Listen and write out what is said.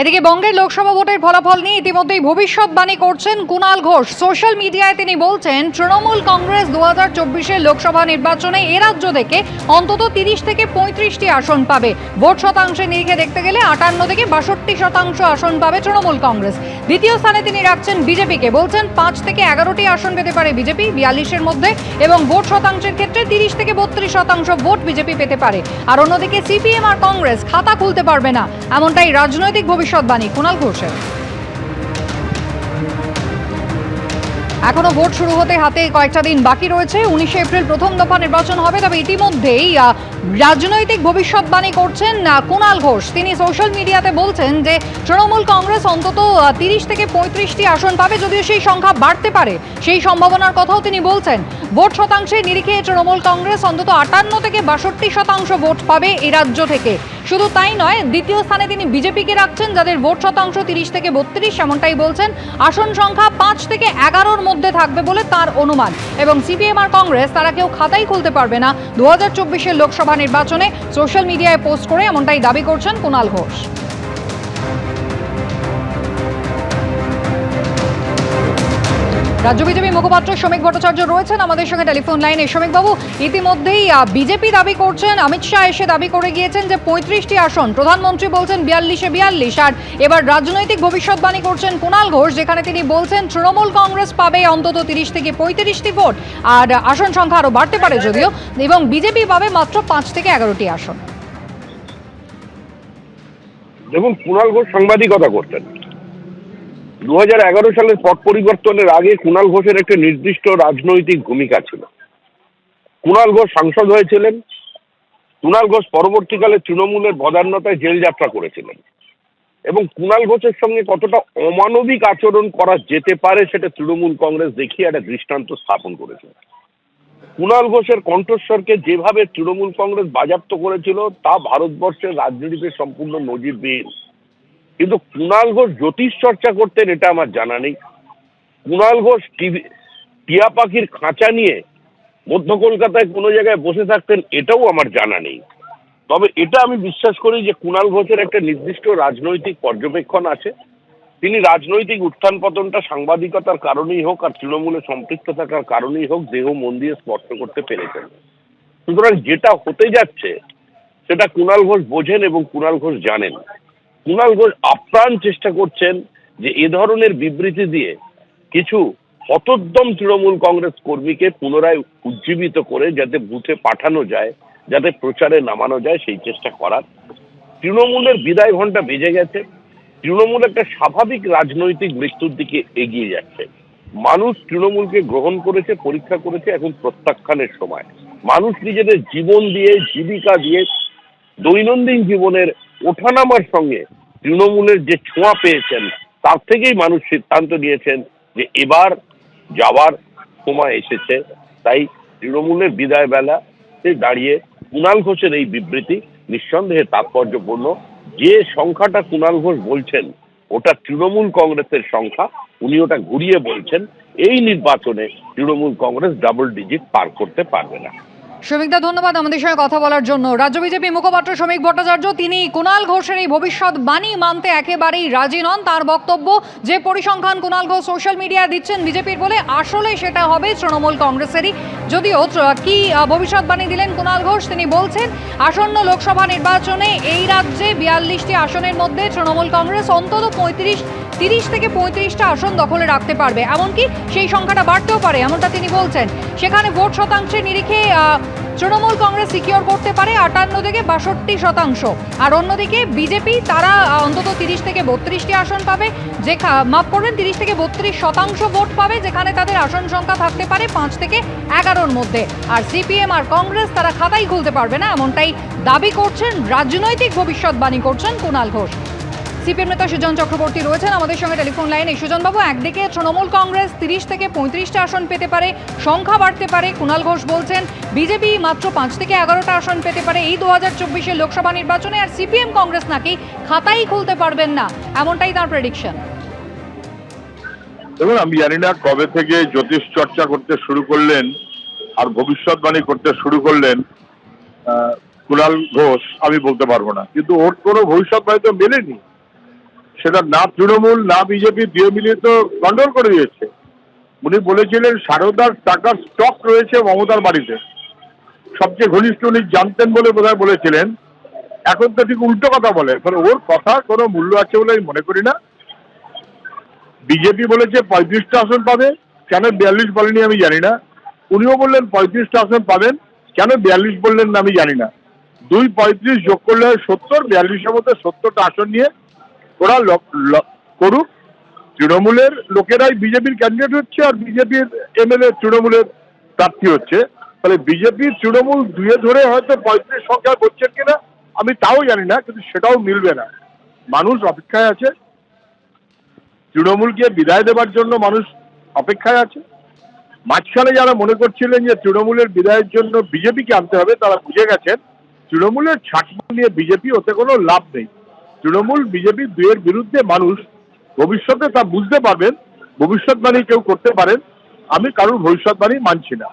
এদিকে বঙ্গের লোকসভা ভোটের ফলাফল নিয়ে ইতিমধ্যেই ভবিষ্যৎবাণী করছেন কুণাল ঘোষ। সোশ্যাল মিডিয়ায় তিনি বলছেন, তৃণমূল কংগ্রেস দু হাজার চব্বিশের লোকসভা নির্বাচনে এ রাজ্য থেকে অন্তত তিরিশ থেকে পঁয়ত্রিশটি আসন পাবে। ভোট শতাংশের নিরিখে দেখতে গেলে আটান্ন থেকে বাষট্টি শতাংশ আসন পাবে তৃণমূল কংগ্রেস। দ্বিতীয় স্থানে তিনি রাখছেন বিজেপিকে। বলছেন, পাঁচ থেকে এগারোটি আসন পেতে পারে বিজেপি বিয়াল্লিশের মধ্যে এবং ভোট শতাংশের ক্ষেত্রে তিরিশ থেকে বত্রিশ শতাংশ ভোট বিজেপি পেতে পারে। আর অন্যদিকে সিপিএম আর কংগ্রেস খাতা খুলতে পারবে না। এমনটাই রাজনৈতিক ভবিষ্যৎবাণী কুণাল ঘোষের। এখনও ভোট শুরু হতে হাতে কয়েকটা দিন বাকি রয়েছে। উনিশে এপ্রিল প্রথম দফা নির্বাচন হবে, তবে ইতিমধ্যেই রাজনৈতিক ভবিষ্যৎবাণী করছেন কুণাল ঘোষ। তিনি সোশ্যাল মিডিয়াতে বলছেন যে, তৃণমূল কংগ্রেস অন্তত তিরিশ থেকে পঁয়ত্রিশটি আসন পাবে, যদিও সেই সংখ্যা বাড়তে পারে। সেই সম্ভাবনার কথাও তিনি বলছেন। ভোট শতাংশের নিরিখে তৃণমূল কংগ্রেস অন্তত আটান্ন থেকে বাষট্টি শতাংশ ভোট পাবে এই রাজ্য থেকে। শুধু তাই নয়, দ্বিতীয় স্থানে তিনি বিজেপিকে রাখছেন, যাদের ভোট শতাংশ তিরিশ থেকে বত্রিশ, এমনটাই বলছেন। আসন সংখ্যা পাঁচ থেকে এগারোর মধ্যে থাকবে বলে তার অনুমান। এবং সিপিএম আর কংগ্রেস, তারা কেউ খাতাই খুলতে পারবে না। দু হাজার চব্বিশের লোকসভা নির্বাচনে সোশ্যাল মিডিয়ায় পোস্ট করে এমনটাই দাবি করছেন কুণাল ঘোষ। রাজ্য বিজেপি মুখপাত্র শ্রমিক ভট্টাচার্য রয়েছেন আমাদের সঙ্গে টেলিফোন লাইনে। শ্রমিক বাবু ইতিমধ্যেই বিজেপি দাবি করছেন, অমিত শাহ এসে দাবি করে গিয়েছেন যে পঁয়ত্রিশটি আসন, প্রধানমন্ত্রী বলছেন বিয়াল্লিশে বিয়াল্লিশ, আর এবার রাজনৈতিক ভবিষ্যৎবাণী করছেন কুণাল ঘোষ, যেখানে তিনি বলছেন, তৃণমূল কংগ্রেস পাবে অন্তত তিরিশ থেকে পঁয়ত্রিশটি ভোট, আর আসন সংখ্যা আরও বাড়তে পারে যদিও, এবং বিজেপি পাবে মাত্র পাঁচ থেকে এগারোটি আসন। দেখুন, কুণাল ঘোষ সাংবাদিকতা করতেন। দু হাজার এগারো সালের পট পরিবর্তনের আগে কুণাল ঘোষের একটা নির্দিষ্ট রাজনৈতিক ভূমিকা ছিল। কুণাল ঘোষ সাংসদ হয়েছিলেন। কুণাল ঘোষ পরবর্তীকালে তৃণমূলের বদান্যতায় জেল যাত্রা করেছিলেন। এবং কুণাল ঘোষের সঙ্গে কতটা অমানবিক আচরণ করা যেতে পারে সেটা তৃণমূল কংগ্রেস দেখিয়ে একটা দৃষ্টান্ত স্থাপন করেছিল। কুণাল ঘোষের কণ্ঠস্বরকে যেভাবে তৃণমূল কংগ্রেস বাজেয়াপ্ত করেছিল, তা ভারতবর্ষের রাজনীতিতে সম্পূর্ণ নজিরবিহীন। কিন্তু কুণাল ঘোষ জ্যোতিষ চর্চা করতেন, এটা আমার জানা নেই। কুণাল ঘোষ টিভি, টিয়া পাখির খাঁচা নিয়ে মধ্য কলকাতায় কোনো জায়গায় বসে থাকতেন, এটাও আমার জানা নেই। তবে এটা আমি বিশ্বাস করি যে কুণাল ঘোষের একটা নির্দিষ্ট রাজনৈতিক পর্যবেক্ষণ আছে। তিনি রাজনৈতিক উত্থান পতনটা সাংবাদিকতার কারণেই হোক আর তৃণমূলে সম্পৃক্ত থাকার কারণেই হোক, দেহ মন দিয়ে স্পর্শ করতে পেরেছেন। সুতরাং যেটা হতে যাচ্ছে, সেটা কুণাল ঘোষ বোঝেন এবং কুণাল ঘোষ জানেন। কুণাল ঘোষ আপ্রাণ চেষ্টা করছেন যে এ ধরনের বিবৃতি দিয়ে কিছু হতোদ্যম তৃণমূল কংগ্রেস কর্মীকে পুনরায় উজ্জীবিত করে যাতে বুথে পাঠানো যায়, যাতে প্রচারে নামানো যায়, সেই চেষ্টা করার। তৃণমূলের বিদায় ঘণ্টা বেজে গেছে। তৃণমূল একটা স্বাভাবিক রাজনৈতিক মৃত্যুর দিকে এগিয়ে যাচ্ছে। মানুষ তৃণমূলকে গ্রহণ করেছে, পরীক্ষা করেছে এখন প্রত্যাখ্যানের সময়। মানুষ নিজেদের জীবন দিয়ে, জীবিকা দিয়ে দৈনন্দিন জীবনের ওঠানামার সঙ্গে তৃণমূলের যে ছোঁয়া পেয়েছেন, তার থেকেই মানুষ সিদ্ধান্ত নিয়েছেন যে এবার যাওয়ার সময় এসেছে। তাই তৃণমূলের বিদায় বেলাতে দাঁড়িয়ে কুণাল ঘোষের এই বিবৃতি নিঃসন্দেহে তাৎপর্যপূর্ণ। যে সংখ্যাটা কুণাল ঘোষ বলছেন, ওটা তৃণমূল কংগ্রেসের সংখ্যা, উনি ওটা ঘুরিয়ে বলছেন, এই নির্বাচনে তৃণমূল কংগ্রেস ডাবল ডিজিট পার করতে পারবে না। শ্রমিকদা, ধন্যবাদ আমাদের সঙ্গে কথা বলার জন্য। রাজ্য বিজেপি মুখপাত্র শ্রমিক ভট্টাচার্য, তিনি কুণাল ঘোষের এই ভবিষ্যৎ বাণী মানতে একেবারেই রাজি নন। তার বক্তব্য, যে পরিসংখ্যান কুণাল ঘোষ সোশ্যাল মিডিয়ায় দিচ্ছেন বিজেপির বলে, আসলে সেটা হবে তৃণমূল কংগ্রেসেরই। যদিও কি ভবিষ্যৎবাণী দিলেন কুণাল ঘোষ, তিনি বলছেন, আসন্ন লোকসভা নির্বাচনে এই রাজ্যে বিয়াল্লিশটি আসনের মধ্যে তৃণমূল কংগ্রেস, অন্তত পঁয়ত্রিশ তিরিশ থেকে পঁয়ত্রিশটা আসন দখলে রাখতে পারবে। এমনকি সেই সংখ্যাটা বাড়তেও পারে, এমনটা তিনি বলছেন। সেখানে ভোট শতাংশের নিরিখে তৃণমূল কংগ্রেস সিকিওর করতে পারে আটান্ন থেকে বাষট্টি শতাংশ। আর অন্যদিকে বিজেপি, তারা অন্তত তিরিশ থেকে বত্রিশটি আসন পাবে যে মাফ করবেন, তিরিশ থেকে বত্রিশ শতাংশ ভোট পাবে, যেখানে তাদের আসন সংখ্যা থাকতে পারে পাঁচ থেকে এগারোর মধ্যে। আর সিপিএম আর কংগ্রেস, তারা খাতাই খুলতে পারবে না, এমনটাই দাবি করছেন, রাজনৈতিক ভবিষ্যৎবাণী করছেন কুণাল ঘোষ। সিপিএম নেতা সুজন চক্রবর্তী রয়েছেন। আমাদের সঙ্গে টেলিফোন লাইনে সুজনবাবু একদিকে তৃণমূল কংগ্রেস তিরিশ থেকে পঁয়ত্রিশটা আসন পেতে পারে, সংখ্যা বাড়তে পারে কুণাল ঘোষ বলছেন বিজেপি মাত্র পাঁচ থেকে এগারোটা আসন পেতে পারে এই দু হাজার চব্বিশের লোকসভা নির্বাচনে, আর সিপিএম কংগ্রেস নাকি খাতাই খুলতে পারবেন না, এমনটাই তার প্রেডিকশন দেখুন, আমি জানি না কবে থেকে জ্যোতিষ চর্চা করতে শুরু করলেন, আর ভবিষ্যৎবাণী করতে শুরু করলেন কুণাল ঘোষ, আমি বলতে পারব না। কিন্তু ওর কোনো ভবিষ্যৎবাণী তো মেলেনি। সেটা না তৃণমূল, না বিজেপি, দুয়ে মিলিয়ে তো কন্ট্রোল করে দিয়েছে। উনি বলেছিলেন, সারদার টাকার স্টক রয়েছে মমতার বাড়িতে। সবচেয়ে ঘনিষ্ঠ উনি জানতেন বলে বোধহয় বলেছিলেন। এখন তো ঠিক উল্টো কথা বলে ফলে ওর কথা কোনো মূল্য আছে বলে আমি মনে করি না। বিজেপি বলেছে পঁয়ত্রিশটা আসন পাবে, কেন বিয়াল্লিশ বলেনি আমি জানি না। উনিও বললেন, পঁয়ত্রিশটা আসন পাবেন, কেন বিয়াল্লিশ বললেন না আমি জানি না। দুই পঁয়ত্রিশ যোগ করলে সত্তর, বিয়াল্লিশের মধ্যে সত্তরটা আসন নিয়ে ওরা করুক। তৃণমূলের লোকেরাই বিজেপির ক্যান্ডিডেট হচ্ছে আর বিজেপির এমএলএ তৃণমূলের প্রার্থী হচ্ছে। তাহলে বিজেপির তৃণমূল দুয়ে ধরে হয়তো পঁয়ত্রিশ সংখ্যা করছেন কিনা, আমি তাও জানি না, কিন্তু সেটাও মিলবে না। মানুষ অপেক্ষায় আছে। তৃণমূলকে বিদায় দেওয়ার জন্য মানুষ অপেক্ষায় আছে। মাঝখানে যারা মনে করছিলেন যে তৃণমূলের বিদায়ের জন্য বিজেপিকে আনতে হবে, তারা বুঝে গেছেন, তৃণমূলের ছাটমান নিয়ে বিজেপি ওতে কোনো লাভ নেই। তৃণমূল, বিজেপি দুয়ের বিরুদ্ধে মানুষ ভবিষ্যতে তা বুঝতে পারবেন, ভবিষ্যৎবাণী কেউ করতে পারেন, আমি কারোর ভবিষ্যৎবাণী মানছি না।